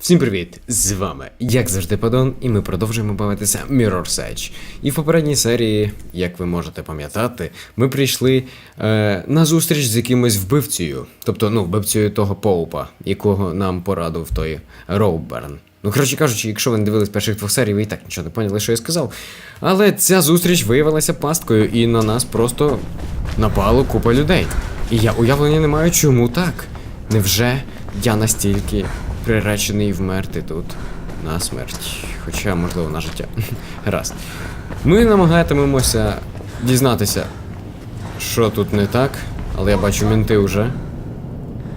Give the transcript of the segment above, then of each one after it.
Всім привіт! З вами, як завжди, Падон, і ми продовжуємо бавитися Mirror's Edge. І в попередній серії, як ви можете пам'ятати, ми прийшли е, на зустріч з якимось вбивцею. Тобто, ну, вбивцею того Поупа, якого нам порадив той Роуберн. Ну, коротше кажучи, якщо ви не дивились перших двох серій, ви і так нічого не поняли, що я сказав. Але ця зустріч виявилася пасткою, і на нас просто напало купа людей. І я уявлення не маю, чому так. Невже я настільки приречений вмерти тут на смерть? Хоча, можливо, на життя. Раз. Ми намагатимемося дізнатися, що тут не так, але я бачу, мінти вже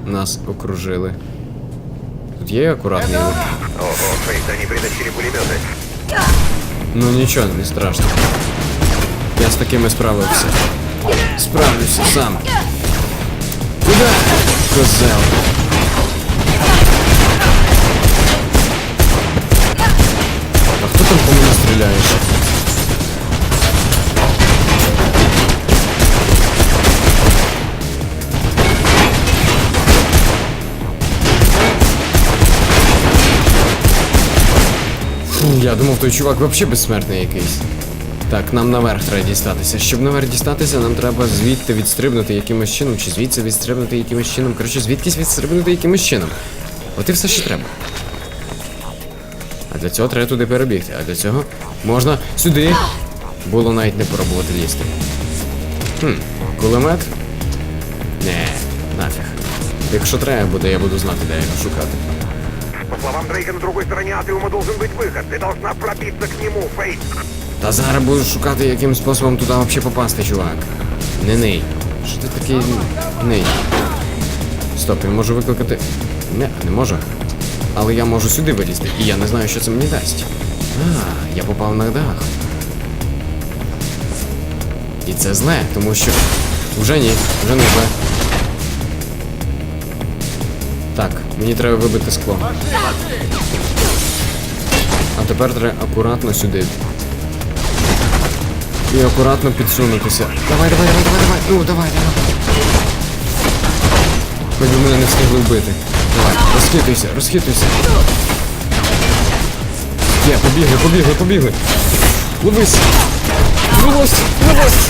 нас окружили. Тут є акуратний? Ого, Фейс, они притащили пулеметы. Ну нічого, не страшно. Я з такими справився. Справлюся сам. Куда? Козел. А по мені стріляє? ще? Фу, я думав, той чувак взагалі безсмертний якийсь. Так, нам наверх треба дістатися. Щоб наверх дістатися, нам треба звідти відстрибнути якимось чином, чи звідси відстрибнути якимось чином. Коротше, звідкись відстрибнути якимось чином. От і все, що треба А для цього треба туди перебігти. А для цього можна сюди. Було навіть не пробувати лізти. Хм, кулемет? Не, нафіг. Якщо треба буде, я буду знати, де його шукати. По словам Дрейка, на другой стороне атриума должен быть выход. Ты должна пробиться к нему, Фейс. Та зараз буду шукати, яким способом туди взагалі попасти, чувак. Не ний. Що ти такий ний? Стоп, я можу викликати. Не, не можу. Але я можу сюди вилізти, і я не знаю, що це мені дасть. А, я попав на дах. І це зле, тому що. Вже ні, вже не зле. Так, мені треба вибити скло. А тепер треба акуратно сюди. І акуратно підсунутися. Давай, давай, давай, давай, давай. Ну, давай, давай. Хоч би мене не встигли вбити. Давай, розхитуйся, розхитуйся. Є, побігли, побігли, побігли. Ловись! Ловись! Ловись!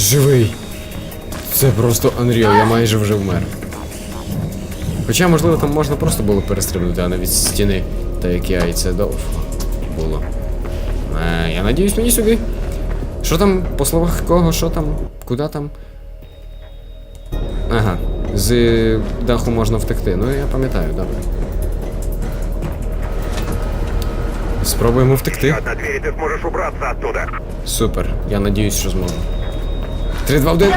Живий. Це просто Unreal, я майже вже вмер. Хоча, можливо, там можна просто було перестрибнути, а не від стіни. Та як я і це довго було. Е, я надіюсь мені сюди. Що там, по словах кого, що там? Куди там? Ага. З даху можна втекти. Ну я пам'ятаю, добре. Спробуємо втекти. Одна дверь, и ты сможешь убраться оттуда. Супер. Я надіюсь, що зможу. 3, 2, 1.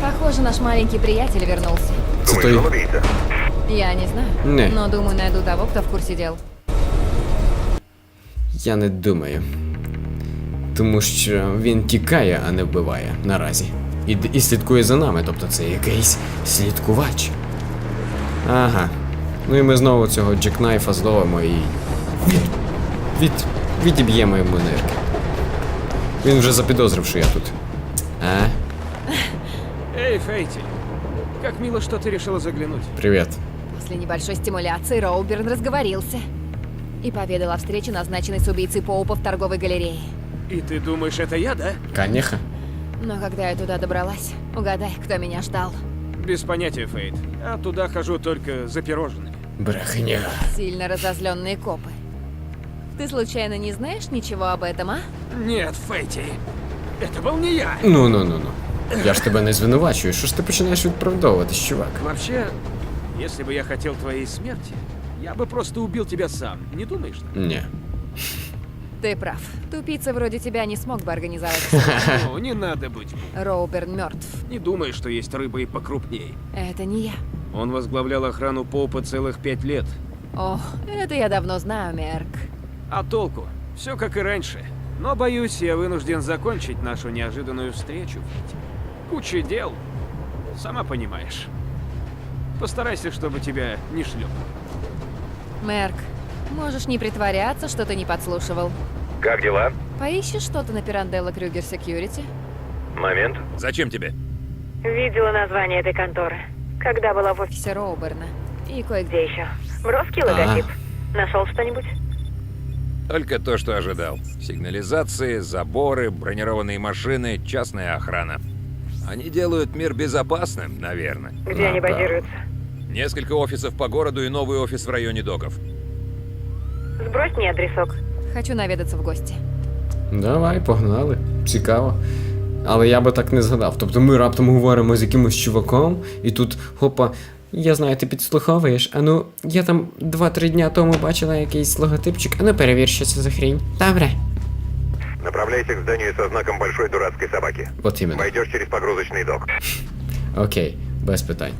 Похоже, наш маленький приятель вернулся. Це той. Я не знаю. Не. Но думаю, найду того, кто в курсе дел. Я не думаю. Тому що він тікає, а не вбиває наразі. І, д- і слідкує за нами, тобто це якийсь слідкувач. Ага. Ну і ми знову цього джекнайфа зловимо і. Від, від, відіб'ємо йому нирки. Він вже запідозрив, що я тут. А? Эй, Фейти, как мило, что ты решила заглянуть. Привіт. После небольшой стимуляции Роуберн разговорился. И поведал о встрече, назначенной с убийцей Поупа в торговой галерее. И ты думаешь, это я, да? Канеха. Но когда я туда добралась, угадай, кто меня ждал. Без понятия, Фейт. А туда хожу только за пирожными. Брехня. Сильно разозленные копы. Ты случайно не знаешь ничего об этом, а? Нет, Фейти, это был не я. Ну ну ну ну. Я ж тебе не звинувачую. Що ж ти починаєш відправдовуватись, чувак? Вообще, если бы я хотел твоей смерти, я бы просто убил тебя сам. Не думаешь? так? Ні. Ты прав. Тупица вроде тебя не смог бы организовать. Ну, не надо быть. Роуберн мертв. Не думай, что есть рыба и покрупней. Это не я. Он возглавлял охрану Поупа целых пять лет. О, это я давно знаю, Мерк. А толку? Все как и раньше. Но, боюсь, я вынужден закончить нашу неожиданную встречу. Куча дел. Сама понимаешь. Постарайся, чтобы тебя не шлеп. Мерк, можешь не притворяться, что ты не подслушивал. Как дела? Поищешь что-то на Пиранделло Крюгер Секьюрити? Момент. Зачем тебе? Видела название этой конторы. Когда была в офисе? Роуберна. И кое-где Где еще? Броский А. логотип. Нашел что-нибудь? Только то, что ожидал. Сигнализации, заборы, бронированные машины, частная охрана. Они делают мир безопасным, наверное. Где они да. базируются? Несколько офисов по городу и новый офис в районе доков. Сбрось мне адресок. Хочу наведаться в гости. Давай, погнали. Цікаво. Але я би так не згадав. Тобто ми раптом говоримо з якимось чуваком, і тут хопа. Я знаю, ти підслуховуєш. А ну, я там 2-3 дня тому бачила якийсь логотипчик. А ну перевір, що це за хрінь. Добре. Направляйся к зданию со знаком большой дурацкой собаки. От іменно. Войдешь через погрузочный док. Окей, без питань.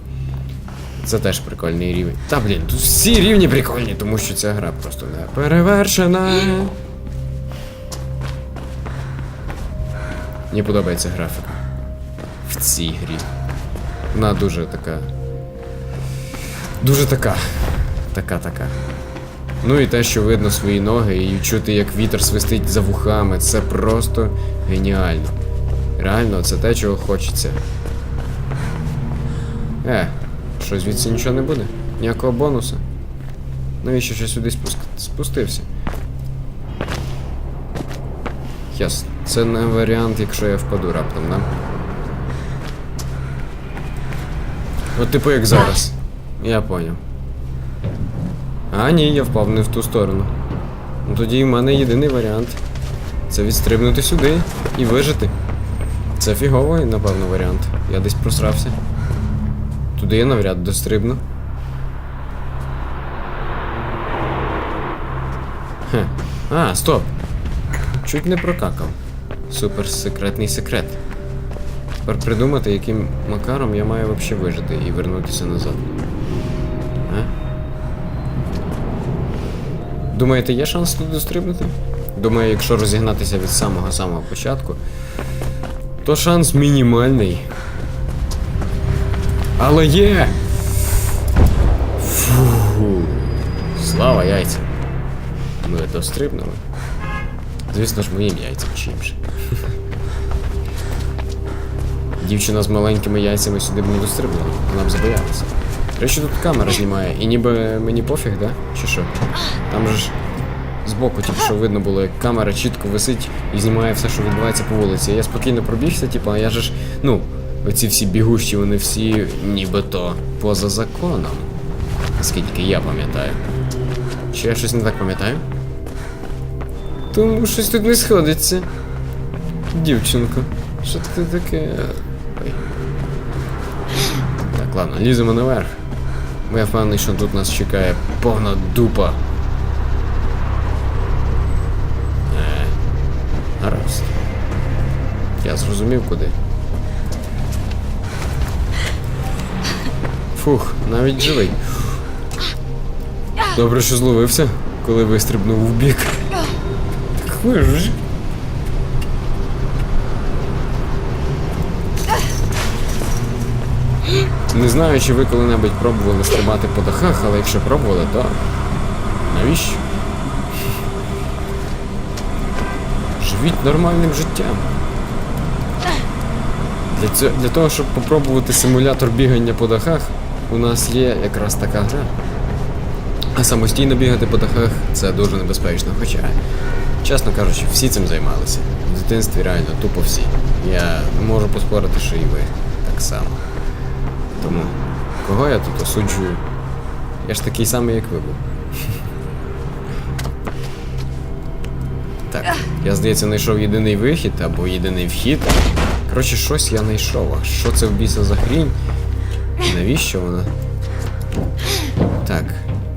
Це теж прикольний рівень. Та блін, тут всі рівні прикольні, тому що ця гра просто не перевершена. Мені подобається графіка. В цій грі. Вона дуже така. Дуже така. Така-така. Ну і те, що видно свої ноги і чути, як вітер свистить за вухами, це просто геніально. Реально, це те, чого хочеться. Е, що звідси нічого не буде? Ніякого бонуса. Навіщо ще сюди спуск... спустився? Ясно. Це не варіант, якщо я впаду раптом, да? От типу як зараз. Я поняв. А, ні, я впав не в ту сторону. Ну тоді в мене єдиний варіант. Це відстрибнути сюди і вижити. Це фіговий, напевно, варіант. Я десь просрався. Туди я навряд дострибну. Хе. А, стоп. Чуть не прокакав. Супер секретний секрет. Тепер придумати, яким макаром я маю взагалі вижити і вернутися назад. А? Думаєте, є шанс тут дострибнути? Думаю, якщо розігнатися від самого-самого початку, то шанс мінімальний. Але є! Фу. Слава яйцям. Ми дострибнули. Звісно ж, моїм яйцям чимше. Дівчина з маленькими яйцями сюди б не дострибнула, вона б забоялася. Речі, тут камера знімає, і ніби мені пофіг, да? Чи що? Там же ж збоку, типу, що видно було, як камера чітко висить і знімає все, що відбувається по вулиці. Я спокійно пробігся, типу, а я же ж, ну, оці всі бігущі, вони всі нібито поза законом. Наскільки я пам'ятаю. Чи я щось не так пам'ятаю? Тому щось тут не сходиться. Дівчинко, що ти таке? Ой. Так, ладно, ліземо наверх. Бо я впевнений, що тут нас чекає повна дупа. Е, гаразд. Я зрозумів куди. Фух, навіть живий. Добре, що зловився, коли вистрибнув в бік. Так ж. Не знаю, чи ви коли-небудь пробували стрибати по дахах, але якщо пробували, то навіщо? Живіть нормальним життям. Для, цього, для того, щоб попробувати симулятор бігання по дахах, у нас є якраз така гра. А самостійно бігати по дахах це дуже небезпечно. Хоча, чесно кажучи, всі цим займалися. В дитинстві реально тупо всі. Я можу поспорити, що і ви так само. Тому кого я тут осуджую? Я ж такий самий, як ви був. Так, я здається, знайшов єдиний вихід або єдиний вхід. Коротше, щось я знайшов. А що це в біса за хрінь? Навіщо вона? Так,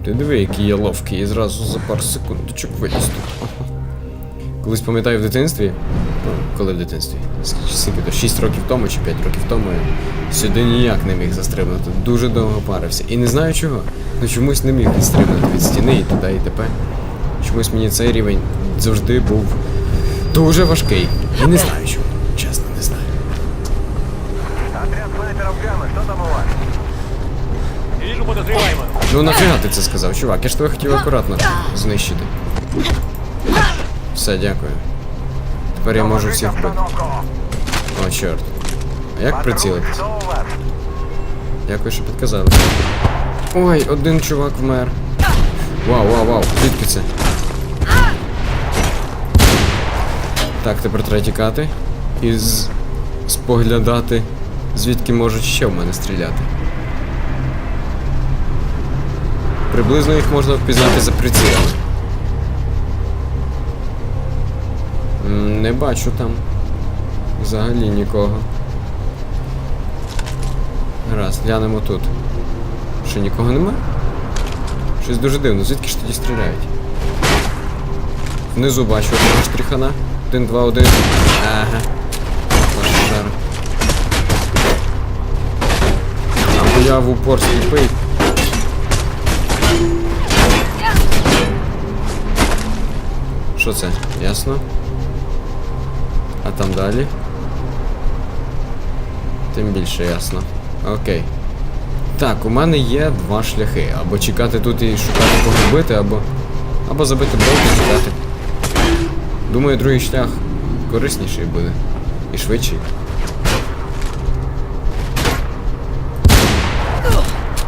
ти диви, який я ловкий, і зразу за пару секундочок виліз тут. Колись пам'ятаю в дитинстві. Ну, коли в дитинстві? Скільки- то 6 років тому чи 5 років тому я сюди ніяк не міг застрибнути. Дуже довго парився. І не знаю чого. Ну чомусь не міг відстрибнути від стіни і туди, і тепер. Чомусь мені цей рівень завжди був дуже важкий. І не знаю чому. Чесно, не знаю. Отряд снайперов Гаммы, что там у вас? Ну нафіга ти це сказав, чувак? Я ж тебе хотів акуратно знищити. Все, дякую. Тепер я можу всіх вбити. О, чорт. А як прицілитись? Дякую, що підказали. Ой, один чувак вмер. Вау, вау, вау, звідки це? Так, тепер треба тікати. І з... споглядати, звідки можуть ще в мене стріляти. Приблизно їх можна впізнати за прицілами. Не бачу там. Взагалі нікого. Гаразд, глянемо тут. Що нікого нема? Щось дуже дивно, звідки ж тоді стріляють? Внизу бачу одного штрихана. Один, два, один. Ага. Ваша жара. А я в упор сліпий. Що це? Ясно? А там далі? Тим більше ясно. Окей. Так, у мене є два шляхи. Або чекати тут і шукати кого вбити, або. Або забити блок і чекати. Думаю, другий шлях корисніший буде. І швидший.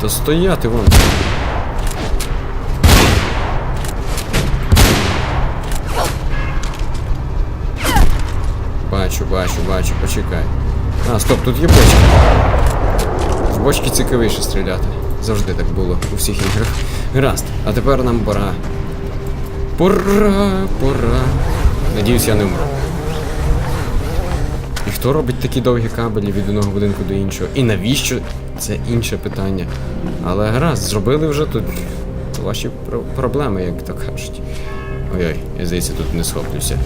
Та стояти вон. Бачу, бачу, почекай. А, стоп, тут є бочки. В бочки цікавіше стріляти. Завжди так було у всіх іграх. Гаразд, а тепер нам пора. Пора, пора. Надіюсь, я не вмру. І хто робить такі довгі кабелі від одного будинку до іншого? І навіщо? Це інше питання. Але гаразд, зробили вже тут ваші про- проблеми, як то кажуть. Ой-ой, я здається, тут не схоплюся.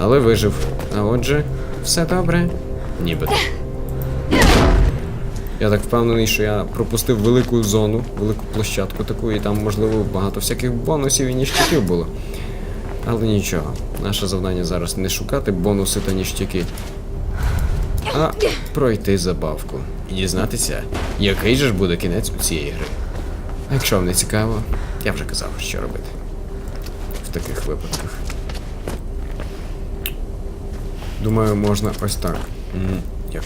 Але вижив. А отже, все добре? Нібито. Я так впевнений, що я пропустив велику зону, велику площадку таку, і там, можливо, багато всяких бонусів і ніштяків було. Але нічого, наше завдання зараз не шукати бонуси та ніштяки, а пройти забавку і дізнатися, який же ж буде кінець у цієї гри. А якщо вам не цікаво, я вже казав, що робити в таких випадках. Думаю, можна ось так. М, Як?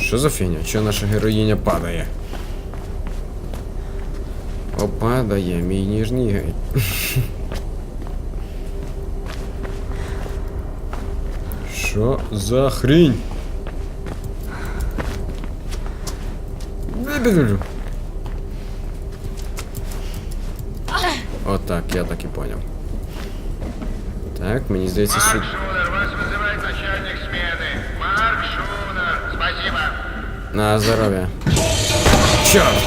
Що за фігня? Що наша героїня падає? О, падає, мій ніжній гей. Що за хрінь? Бі-бі-бі-бі. Отак, я так і поняв. Так, мені здається, сюди. На здоров'я. Чорт!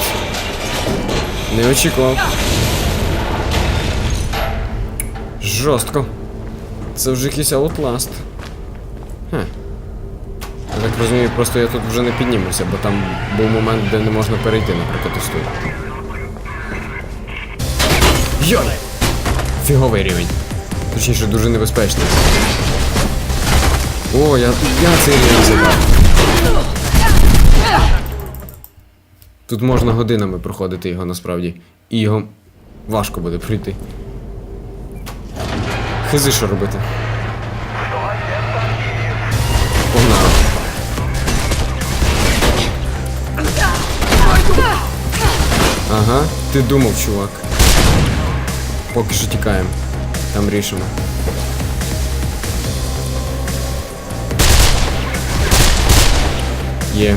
Не очікував. Жорстко. Це вже якийсь аутласт. Хе. Я так розумію, просто я тут вже не піднімуся, бо там був момент, де не можна перейти, наприклад, ось тут. Йой! Фіговий рівень. Точніше, дуже небезпечний. О, я, я цей рівень забрав. Тут можна годинами проходити його насправді. І його важко буде пройти. Хизи що робити. Ага, ти думав, чувак. Поки що тікаємо. Там рішимо. Є.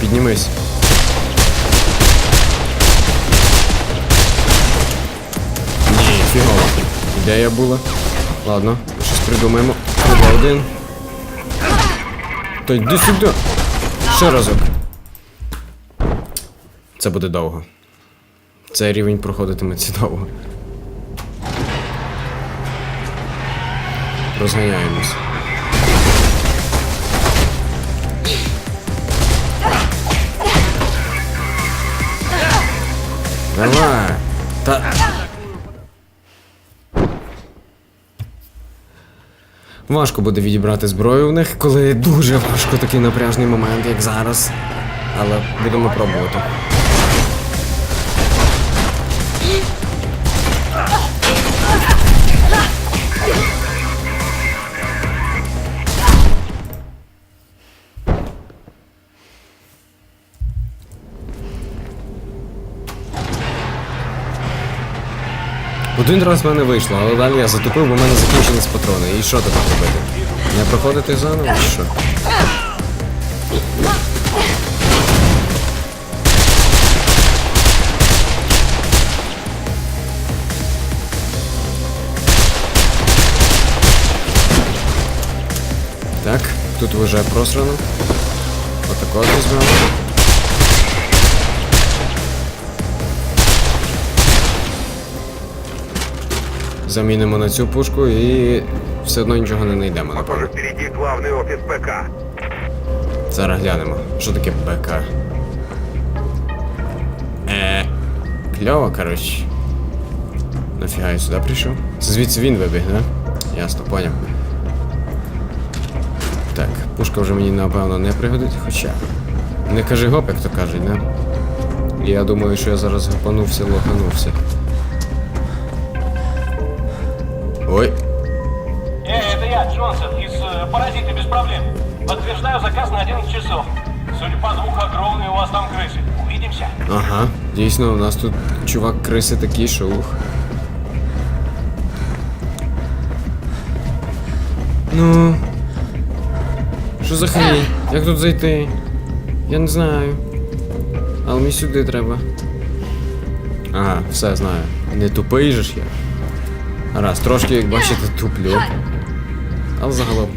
Піднімись. Ні, фігово. Ідея була. Ладно, щось придумаємо. Треба один. Та йди сюди. Ще разок. Це буде довго. Цей рівень проходитиметься довго. Розганяємось. Давай. Та... Важко буде відібрати зброю в них, коли дуже важко такий напряжний момент, як зараз. Але будемо пробувати. Один раз в мене вийшло, але далі я затупив, бо в мене закінчились патрони. І що тепер робити? Не проходити заново чи що? Так, тут вже просрано. Отако візьмемо. Замінимо на цю пушку і все одно нічого не знайдемо, напевно. впереди главный офис БК. Зараз глянемо. Що таке БК? Е. Кльово, коротше. Нафіга я сюди прийшов? Це звідси він вибіг, да? Ясно, поняв. Так, пушка вже мені напевно не пригодить, хоча. Не кажи гоп, як то кажуть, да? Я думаю, що я зараз гопанувся, лоханувся. Дійсно, у нас тут чувак криси такі, що ух. Ну. Що за хрень? Як тут зайти? Я не знаю. Але мені сюди треба. Ага, все знаю. Не тупий же ж я. Раз, трошки, як бачите, туплю. Але загалом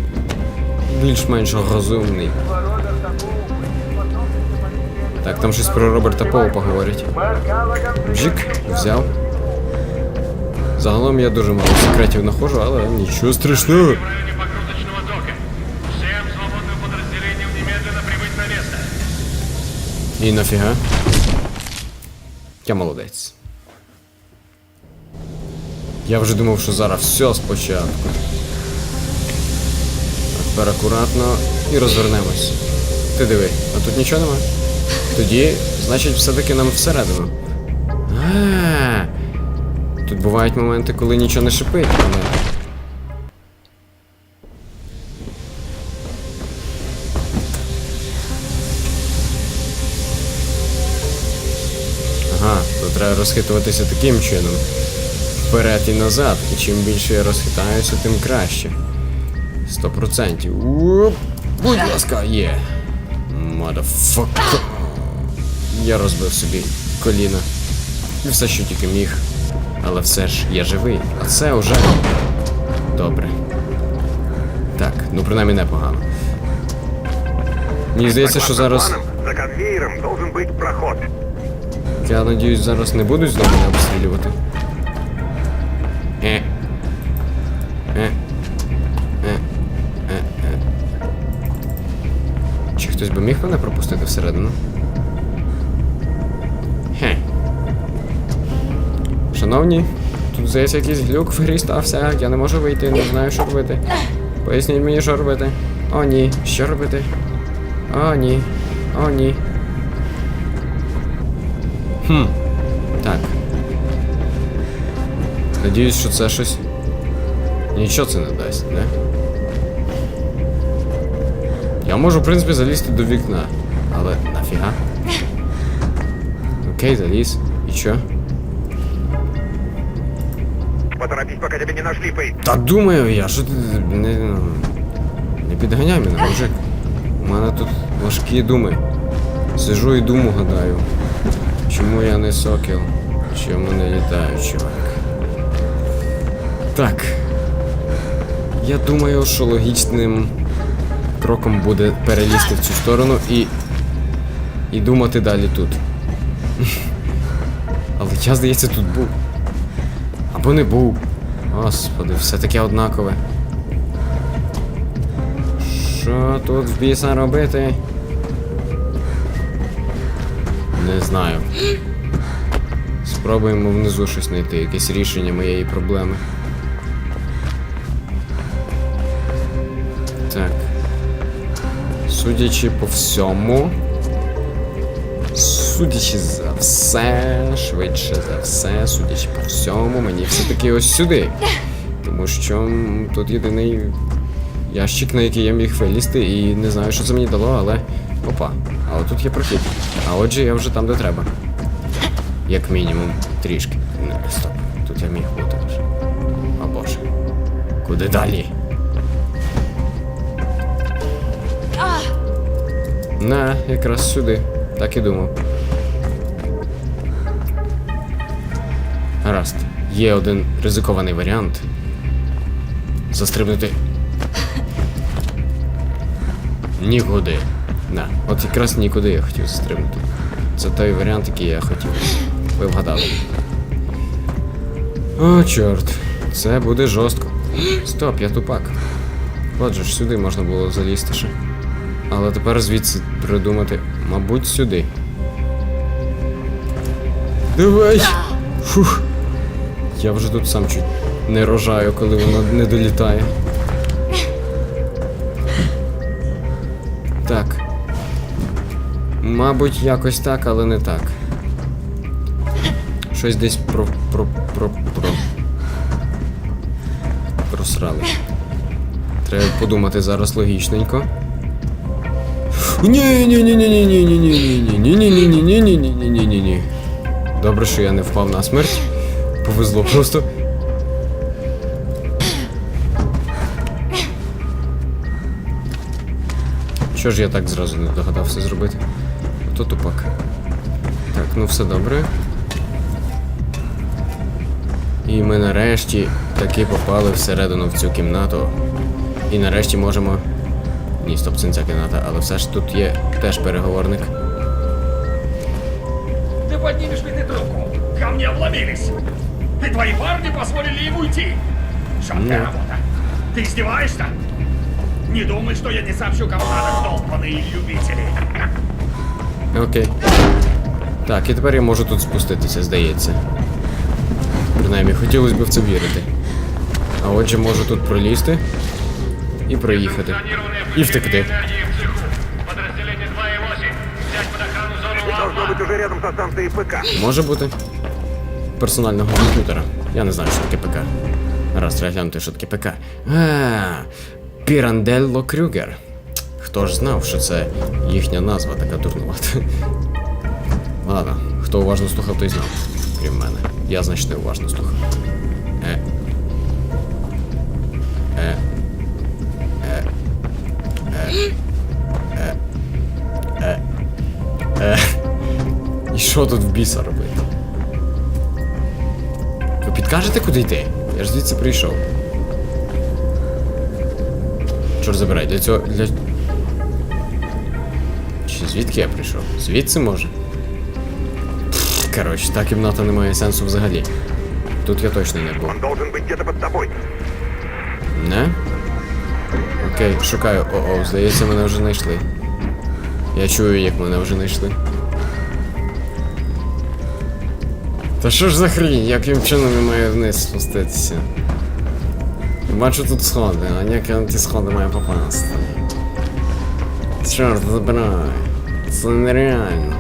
більш-менш розумний. Так, там щось про Роберта Поу поговорять. Бжик, взяв. Загалом я дуже мало секретів знаходжу, але нічого страшного. І нафіга. Я молодець. Я вже думав, що зараз все спочатку. Тепер акуратно і розвернемось. Ти диви, а тут нічого нема? Тоді, значить, все-таки нам всередину. А, Тут бувають моменти, коли нічого не шипить, але. Ага, то треба розхитуватися таким чином. Вперед і назад. І чим більше я розхитаюся, тим краще. Сто процентів. Будь ласка, є. Motherfucker. Я розбив собі коліна. І все, що тільки міг. Але все ж я живий. А це вже добре. Так, ну принаймні непогано. Мені здається, що зараз. За конвейером должен быть проход. Я надіюсь, зараз не будуть знову мене обстрілювати. Е. Е. Е. Е. Е. Чи хтось би міг мене пропустити всередину? Шановні, тут здається якийсь глюк в грі стався, я не можу вийти, не знаю, що робити. Поясніть мені, що робити. О, ні, що робити? О, ні. О, ні. Хм. Так. Надіюсь, що це щось. Нічого це не дасть, не? Я можу, в принципі, залізти до вікна. Але нафіга? Окей, заліз. І що? Поторопись, пока тебя не нашли, Фейт. Та думаю я, що ти не, не підганяй мене, мужик. У мене тут важкі думи. Сижу і думу гадаю. Чому я не сокіл? Чому не літаю, чувак? Так. Я думаю, що логічним кроком буде перелізти в цю сторону і. і думати далі тут. Але я, здається, тут був. Або не був. Господи, все таке однакове. Що тут в біса робити? Не знаю. Спробуємо внизу щось знайти, якесь рішення моєї проблеми. Так. Судячи по всьому. Судячи за все, швидше за все, судячи по всьому, мені все-таки ось сюди. Тому що тут єдиний ящик, на який я міг вилізти, і не знаю, що це мені дало, але. Опа. А от тут є прохід. А отже, я вже там, де треба. Як мінімум, трішки. Не, стоп. Тут я міг бути вже. О боже. Куди далі? На, якраз сюди. Так і думав. Є один ризикований варіант. Застрибнути. Нікуди. На, от якраз нікуди я хотів застрибнути. Це той варіант, який я хотів. Ви вгадали. О, чорт. Це буде жорстко. Стоп, я тупак. Отже ж, сюди можна було залізти ще. Але тепер звідси придумати, мабуть, сюди. Давай! Фух. Я вже тут сам чуть не рожаю, коли воно не долітає. Так. Мабуть, якось так, але не так. Щось десь про. про. про. про. Просрали. Треба подумати зараз логічненько. Ні, ні, ні, ні, ні, ні, ні, ні, ні, ні, ні, ні, ні, ні, ні, ні, ні, ні, ні, ні. Добре, що я не впав на смерть. Повезло просто. Що ж я так зразу не догадався зробити? То тупак. Так, ну все добре. І ми нарешті таки попали всередину в цю кімнату. І нарешті можемо. Ні, стоп, це не ця кімната, але все ж тут є теж переговорник. Поднимешь ли ты трубку? Ко мне обломились. И твои парни позволили им уйти. Шаткая Нет. работа. Ты издеваешься? Не думай, что я не сообщу кому надо, долбаные любители. Окей. Так, і тепер я можу тут спуститися, здається. Принаймні, хотілося б в це вірити. А отже, можу тут пролізти і проїхати. Санированные И втекли. энергии в цеху. Подразделение 2,8. Взять под охрану зону И должно Лампа. быть уже рядом со станцией ПК. Може бути. Персонального комп'ютера. Я не знаю, що таке ПК. Раз треба глянути, що таке ПК. А, Піранделло Крюгер. Хто ж знав, що це їхня назва така дурнувата. Ладно, хто уважно слухав, той знав. Крім мене. Я, значить, не уважно слухав. Е. Е. Е. Е. Е. Е. І що тут в біса робити? Ви підкажете, куди йти? Я ж звідси прийшов. Чорт забирай, для цього. Для... Чи звідки я прийшов? Звідси може? Коротше, та кімната не має сенсу взагалі. Тут я точно не був. Не? Окей, шукаю. О-о, здається, мене вже знайшли. Я чую, як мене вже знайшли. Та що ж за хрінь, яким чином я маю вниз спуститися? Бачу тут сходи, а як я на ті сходи маю попасти? Чорт, забирай. Це нереально.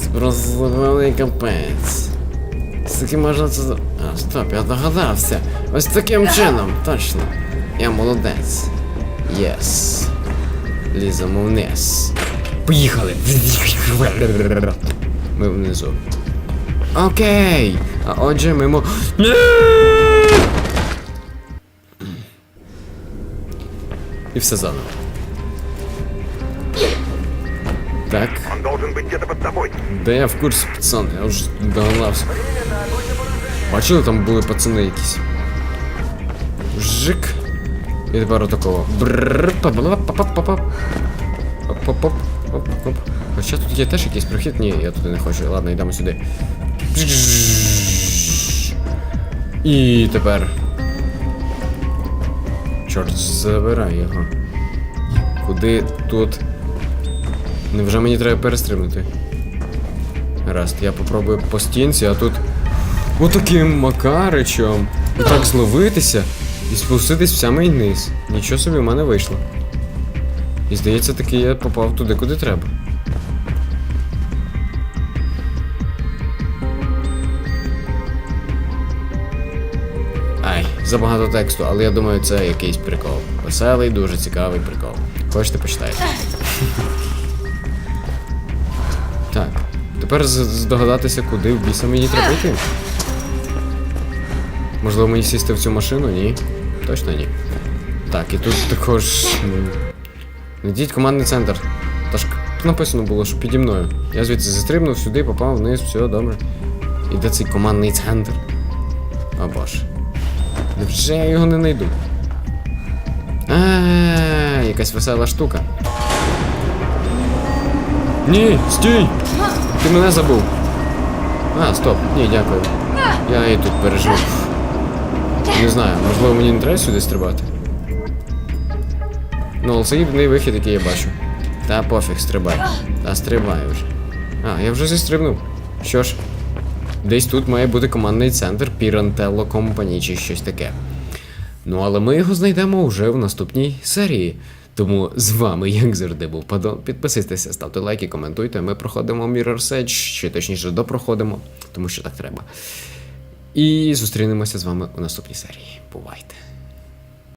Це просто великий капець. З таким можна це. А, стоп, я догадався. Ось таким чином, точно. Я молодець. Єс. Ліземо вниз. Поїхали. Ми внизу. Окей. А отже, ми мо. Ні! І все заново. Так. Он должен быть где-то под тобой. Да я в курсі, пацан, я вже догадався. Бачили, там були пацани якісь. Жик. І тепер отакого. Оп-оп-оп. Хоча тут є теж якийсь прохід. Ні, я туди не хочу. Ладно, йдемо сюди. І тепер. Чорт, забирай його. Куди тут? Невже мені треба перестрибнути? Гаразд, я попробую по стінці, а тут отаким макаричем. І так зловитися і спуститись в самий низ. Нічого собі в мене вийшло. І здається, таки я попав туди, куди треба. Забагато тексту, але я думаю, це якийсь прикол. Веселий, дуже цікавий прикол. Хочете почитайте. Так. Тепер здогадатися, куди в біса мені треба йти. Можливо, мені сісти в цю машину? Ні. Точно ні. Так, і тут також. Найдіть командний центр. Та ж написано було, що піді мною. Я звідси застрибнув сюди, попав вниз, все добре. І де цей командний центр? О боже. Невже я його не знайду? А, якась весела штука. Ні, стій! Ти мене забув. А, стоп, ні, дякую. Я і тут пережив. Не знаю, можливо мені не треба сюди стрибати. Ну, але це єдиний вихід, який я бачу. Та пофіг, стрибай. Та стрибай вже. А, я вже зістрибнув. Що ж, десь тут має бути командний центр Pirantello Company чи щось таке. Ну, але ми його знайдемо вже в наступній серії. Тому з вами, як завжди, був Падон. Підписуйтеся, ставте лайки, коментуйте. Ми проходимо Mirror's Edge, чи точніше допроходимо, тому що так треба. І зустрінемося з вами у наступній серії. Бувайте!